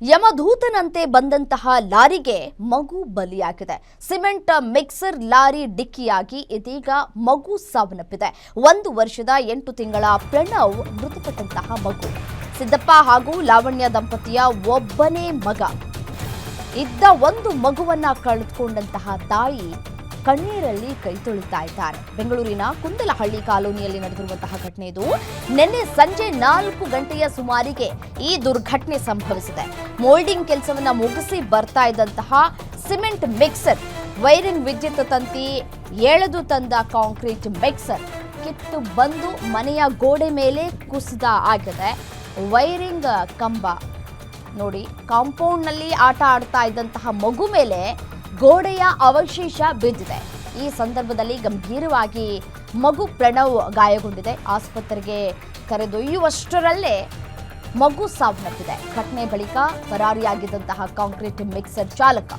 ಯಮದೂತನಂತೆ ಬಂದಂತಹ ಲಾರಿಗೆ ಮಗು ಬಲಿಯಾಗಿದೆ. ಸಿಮೆಂಟ್ ಮಿಕ್ಸರ್ ಲಾರಿ ಡಿಕ್ಕಿಯಾಗಿ ಇದೀಗ ಮಗು ಸಾವನ್ನಪ್ಪಿದೆ. ಒಂದು ವರ್ಷದ ಎಂಟು ತಿಂಗಳ ಪ್ರಣವ್ ಮೃತಪಟ್ಟಂತಹ ಮಗು. ಸಿದ್ದಪ್ಪ ಹಾಗೂ ಲಾವಣ್ಯ ದಂಪತಿಯ ಒಬ್ಬನೇ ಮಗ. ಇದ್ದ ಒಂದು ಮಗುವನ್ನ ಕಳೆದುಕೊಂಡಂತಹ ತಾಯಿ ಕಣ್ಣೀರಲ್ಲಿ ಕೈ ತೊಳಿತಾ ಇದ್ದಾರೆ. ಬೆಂಗಳೂರಿನ ಕುಂದಲಹಳ್ಳಿ ಕಾಲೋನಿಯಲ್ಲಿ ನಡೆದಿರುವಂತಹ ಘಟನೆ ಇದು. ನಿನ್ನೆ ಸಂಜೆ ನಾಲ್ಕು ಗಂಟೆಯ ಸುಮಾರಿಗೆ ಈ ದುರ್ಘಟನೆ ಸಂಭವಿಸಿದೆ. ಮೋಲ್ಡಿಂಗ್ ಕೆಲಸವನ್ನ ಮುಗಿಸಿ ಬರ್ತಾ ಇದ್ದಂತಹ ಸಿಮೆಂಟ್ ಮಿಕ್ಸರ್ ವೈರಿಂಗ್ ವಿದ್ಯುತ್ ತಂತಿ ಎಳೆದು ತಂದ ಕಾಂಕ್ರೀಟ್ ಮಿಕ್ಸರ್ ಕಿತ್ತು ಬಂದು ಮನೆಯ ಗೋಡೆ ಮೇಲೆ ಕುಸಿದ ಆಗಿದೆ. ವೈರಿಂಗ್ ಕಂಬ ನೋಡಿ, ಕಾಂಪೌಂಡ್ನಲ್ಲಿ ಆಟ ಆಡ್ತಾ ಇದ್ದಂತಹ ಮಗು ಮೇಲೆ ಗೋಡೆಯ ಅವಶೇಷ ಬಿದ್ದಿದೆ. ಈ ಸಂದರ್ಭದಲ್ಲಿ ಗಂಭೀರವಾಗಿ ಮಗು ಪ್ರಣವ್ ಗಾಯಗೊಂಡಿದೆ. ಆಸ್ಪತ್ರೆಗೆ ಕರೆದೊಯ್ಯುವಷ್ಟರಲ್ಲೇ ಮಗು ಸಾವನ್ನಪ್ಪಿದೆ. ಘಟನೆ ಬಳಿಕ ಪರಾರಿಯಾಗಿದ್ದಂತಹ ಕಾಂಕ್ರೀಟ್ ಮಿಕ್ಸರ್ ಚಾಲಕ.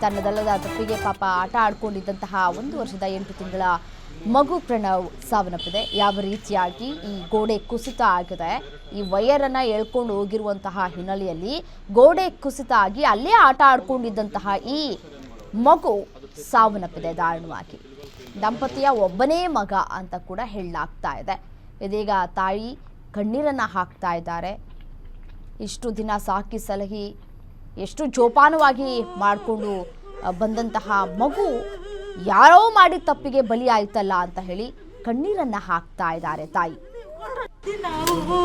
ತನ್ನದಲ್ಲದ ತಪ್ಪಿಗೆ ಪಾಪ ಆಟ ಆಡ್ಕೊಂಡಿದ್ದಂತಹ ಒಂದು ವರ್ಷದ ಎಂಟು ತಿಂಗಳ ಮಗು ಪ್ರಣವ್ ಸಾವನ್ನಪ್ಪಿದೆ. ಯಾವ ರೀತಿಯಾಗಿ ಈ ಗೋಡೆ ಕುಸಿತ ಆಗಿದೆ, ಈ ವಯರನ್ನು ಎಳ್ಕೊಂಡು ಹೋಗಿರುವಂತಹ ಹಿನ್ನೆಲೆಯಲ್ಲಿ ಗೋಡೆ ಕುಸಿತ ಆಗಿ ಅಲ್ಲೇ ಆಟ ಆಡ್ಕೊಂಡಿದ್ದಂತಹ ಈ ಮಗು ಸಾವನ್ನಪ್ಪಿದೆ ದಾರುಣವಾಗಿ. ದಂಪತಿಯ ಒಬ್ಬನೇ ಮಗ ಅಂತ ಕೂಡ ಹೇಳಲಾಗ್ತಾ ಇದೆ. ಇದೀಗ ತಾಯಿ ಕಣ್ಣೀರನ್ನು ಹಾಕ್ತಾ ಇದ್ದಾರೆ. ಇಷ್ಟು ದಿನ ಸಾಕಿ ಸಲಹಿ, ಎಷ್ಟು ಜೋಪಾನವಾಗಿ ಮಾಡಿಕೊಂಡು ಬಂದಂತಹ ಮಗು ಯಾರೋ ಮಾಡಿದ ತಪ್ಪಿಗೆ ಬಲಿಯಾಯ್ತಲ್ಲ ಅಂತ ಹೇಳಿ ಕಣ್ಣೀರನ್ನ ಹಾಕ್ತಾ ಇದ್ದಾರೆ ತಾಯಿ. ನಾವು